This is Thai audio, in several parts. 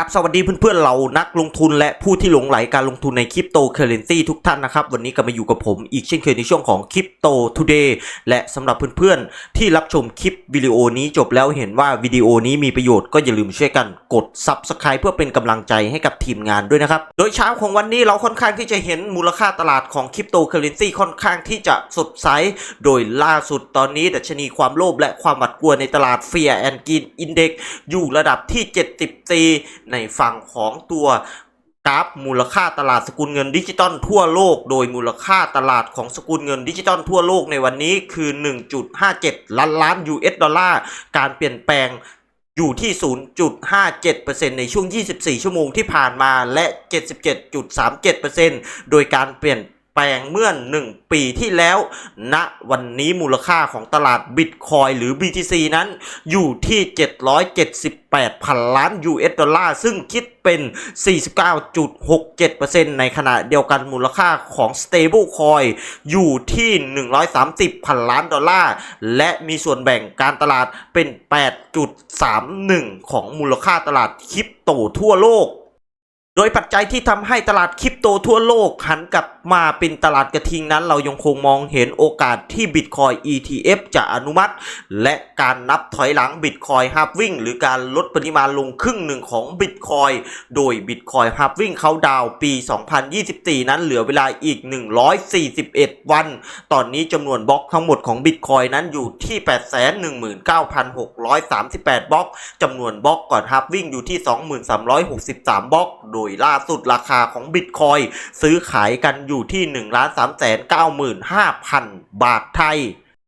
ครับสวัสดีเพื่อนๆเรานักลงทุนและผู้ที่หลงไหลการลงทุนในคริปโตเคอเรนซีทุกท่านนะครับ วันนี้ก็มาอยู่กับผมอีกเช่นเคยในช่วงของคริปโตทูเดย์และสำหรับเพื่อนๆ ที่รับชมคลิปวิดีโอนี้จบแล้วเห็นว่าวิดีโอนี้มีประโยชน์ก็อย่าลืมช่วยกันกด Subscribe เพื่อเป็นกำลังใจให้กับทีมงานด้วยนะครับ โดยเช้าของวันนี้เราค่อนข้างที่จะเห็นมูลค่าตลาดของคริปโตเคอเรนซีค่อนข้างที่จะสดใสโดยล่าสุดตอนนี้ดัชนีความโลภและความหวาดกลัวในตลาด Fear and Greed Index อยู่ระดับที่ 74ในฝั่งของตัวกราฟมูลค่าตลาดสกุลเงินดิจิตอลทั่วโลก โดยมูลค่าตลาดของสกุลเงินดิจิตอลทั่วโลกในวันนี้คือ 1.57 ล้านล้าน US ดอลลาร์ การเปลี่ยนแปลงอยู่ที่ 0.57%ในช่วง 24 ชั่วโมงที่ผ่านมาและ 77.37%โดยการเปลี่ยน แปลงเมื่อ 1 ปีที่แล้วณวันนี้มูลค่าของตลาดบิตคอยหรือ BTC นั้นอยู่ที่ 778พันล้าน US ดอลลาร์ ซึ่งคิดเป็น 49.67%ในขณะเดียวกันมูลค่าของ Stable Coin อยู่ที่ 130พันล้านดอลลาร์ และมีส่วนแบ่งการตลาดเป็น 8.31 ของมูลค่าตลาดคริปโตทั่วโลก โดยปัจจัยที่ทำให้ตลาดคริปโตทั่วโลกหันกลับมาเป็นตลาดกระทิงนั้น เรายังคงมองเห็นโอกาสที่ Bitcoin ETF จะอนุมัติ และการนับถอยหลัง Bitcoin Halving หรือการลดปริมาณลงครึ่งหนึ่งของ Bitcoin โดย Bitcoin Halving เขาดาวปี 2024 นั้นเหลือเวลาอีก 141 วัน ตอนนี้จำนวนบล็อกทั้งหมดของ Bitcoin นั้นอยู่ที่ 819,638 บล็อกจำนวนบล็อกก่อน Halving อยู่ที่ 2,363 บล็อกโดยล่าสุดราคาของบิตคอยซื้อขายกันอยู่ที่ 1 3 9 5 0 0 0 บาทไทย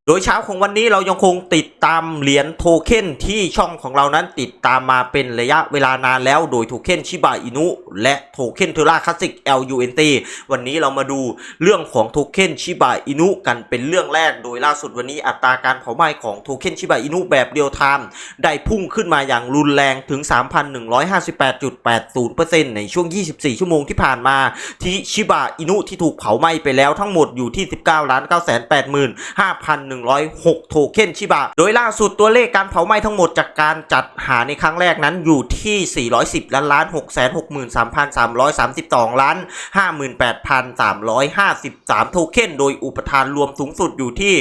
โดยเช้าของวันนี้เรายังคงติดตามเหรียญโทเค็นที่ช่องของเรานั้นติดตามมาเป็นระยะเวลานานแล้วโดยโทเค็นชิบะอินุและโทเค็นเทราคลาสสิก LUNT วันนี้เรามาดูเรื่องของโทเค็นชิบะอินุกันเป็นเรื่องแรก โดยล่าสุดวันนี้อัตราการเผาไหม้ของโทเค็นชิบะอินุแบบเรียลไทม์ได้พุ่งขึ้นมาอย่างรุนแรงถึง 3,158.80%ในช่วง 24 ชั่วโมงที่ผ่านมา ที่ชิบะอินุที่ถูกเผาไหม้ไปแล้วทั้งหมดอยู่ที่ 19,985,000 1,106 โทเค็นชิบะ โดยล่าสุดตัวเลขการเผาไหม้ทั้งหมดจากการจัดหาในครั้งแรกนั้นอยู่ที่ 410 ล้านล้าน663,332 ล้าน 58,353 โทเค็น โดยอุปทานรวมสูงสุดอยู่ที่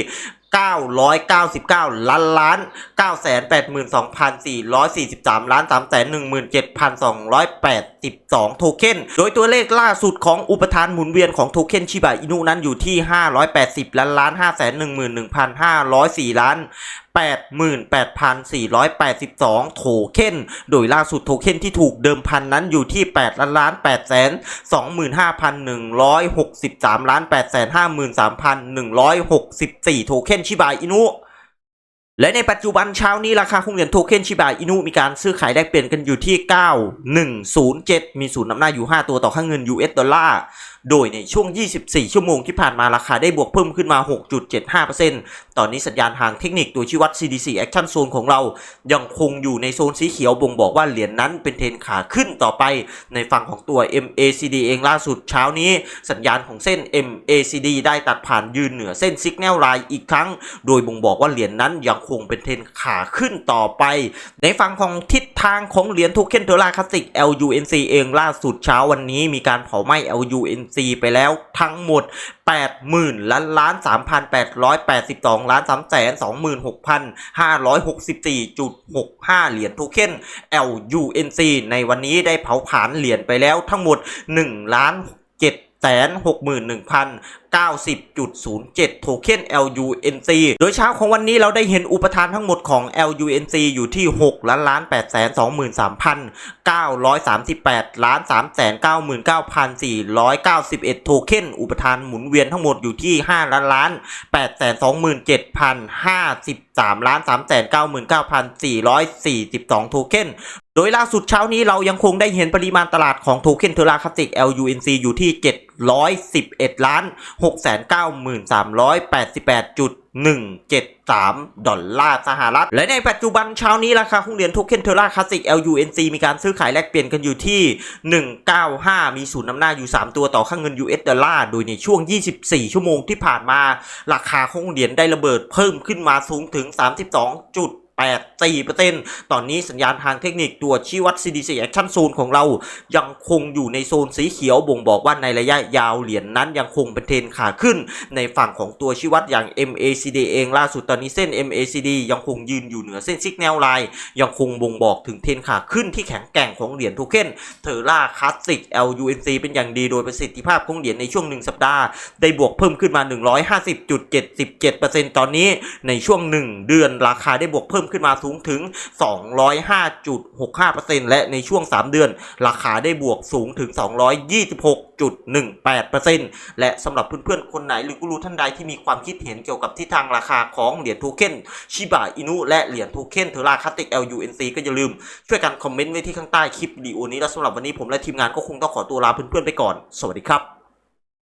999 ล้านล้าน 982,443 ล้าน317,282 โทเค็น โดยตัวเลขล่าสุดของอุปทานหมุนเวียนของโทเค็นชิบะอินุนั้นอยู่ที่ 580 ล้านล้าน 511,504 ล้าน 88,482 โทเค็น โดยล่าสุดโทเค็นที่ถูกเดิมพันนั้นอยู่ที่ 8 ล้านล้าน8แสน25,163 ล้าน8แสน53,164 โทเค็นชิบายอินุ และในปัจจุบันเช้านี้ราคาคงเหรียญโทเค็นชิบะอินุมีการซื้อขายแลกเปลี่ยนกันอยู่ที่ 9107 มีศูนย์นำหน้าอยู่ 5 ตัวต่อค่าเงิน US ดอลลาร์ โดยในช่วง 24 ชั่วโมงที่ผ่านมาราคาได้บวกเพิ่มขึ้นมา 6.75%ตอนนี้สัญญาณทางเทคนิคตัวชี้วัด CDC Action Zone ของเรา ยังคงอยู่ในโซนสีเขียวบ่งบอกว่าเหรียญนนั้นเป็นเทรนขาขึ้นต่อไป ในฝั่งของตัว MACD เองล่าสุดเช้านี้ สัญญาณของเส้น MACD ได้ตัดผ่านยืนเหนือเส้น Signal Line อีกครั้ง โดยบ่งบอกว่าเหรียญนนั้นยังคงเป็นเทรนขาขึ้นต่อไป ในฝั่งของทิศทางของเหรียญโทเค็นเทอร่าคลาสสิก LUNC เองล่าสุดเช้าวันนี้มีการเผาไหม้ LUNC ไปแล้วทั้งหมด 80,000ล้านล้าน3,882 ล้าน3แสน26,564.65 เหรียญโทเค็น LUNC ในวันนี้ได้เผาผลาญเหรียญไปแล้วทั้งหมด1ล้าน7 แสน61,000 90.07 โทเค็น LUNC โดยเช้าของวันนี้เราได้เห็นอุปทานทั้งหมดของ LUNC อยู่ที่ 6 ล้านล้าน8แสน23,938 ล้าน3แสน99,491 โทเค็น อุปทานหมุนเวียนทั้งหมดอยู่ที่ 5 ล้านล้าน8แสน27,053ล้าน3แสน99,442 โทเค็น โดยล่าสุดเช้านี้เรายังคงได้เห็นปริมาณตลาดของโทเค็นเทราคาสสิก LUNC อยู่ที่ 111ล้าน6,93,88.173 ดอลลาร์สหรัฐ และในปัจจุบันเช้านี้ราคาหุ้นเหรียญโทเค็นเทอร่าคลาสสิก LUNC มีการซื้อขายแลกเปลี่ยนกันอยู่ที่ 195 มีศูนย์นำหน้าอยู่ 3 ตัวต่อค่างเงิน US ดอลลาร์โดยในช่วง 24 ชั่วโมงที่ผ่านมา ราคาหุ้นเหรียญได้ระเบิดเพิ่มขึ้นมาสูงถึง 32.8 4%ตอนนี้สัญญาณทางเทคนิคตัวชี้วัด CDC Action Zone ของเรายังคงอยู่ในโซนสีเขียวบ่งบอกว่าในระยะยาวเหรียญนนั้นยังคงเป็นเทรนขาขึ้น ในฝั่งของตัวชี้วัดอย่าง MACD เองล่าสุดตอนนี้เส้น MACD ยังคงยืนอยู่เหนือเส้นซิกแนวไลน์ยังคงบ่งบอกถึงเทรนขาขึ้นที่แข็งแกร่งของเหรียญโทเค็นเทอร่าคลาสสิก LUNC เป็นอย่างดีโดยประสิทธิภาพของเหรียญในช่วง 1 สัปดาห์ได้บวกเพิ่มขึ้นมา 150.77%ตอนนี้ในช่วง 1 เดือนราคาได้บวกเพิ่มขึ้นมาสูงถึง 205.65%และในช่วง 3 เดือน ราคาได้บวกสูงถึง 226.18%และสำหรับเพื่อนๆ คนไหนหรือกูรูท่านใดที่มีความคิดเห็นเกี่ยวกับทิศทางราคาของเหรียญโทเค็นชิบะอินุและเหรียญโทเค็นเทอร่าคาติก LUNC ก็อย่าลืม ช่วยกันคอมเมนต์ไว้ที่ข้างใต้คลิปวิดีโอนี้แล้วสำหรับวันนี้ผมและทีมงานก็คงต้องขอตัวลาเพื่อนๆไปก่อน สวัสดีครับ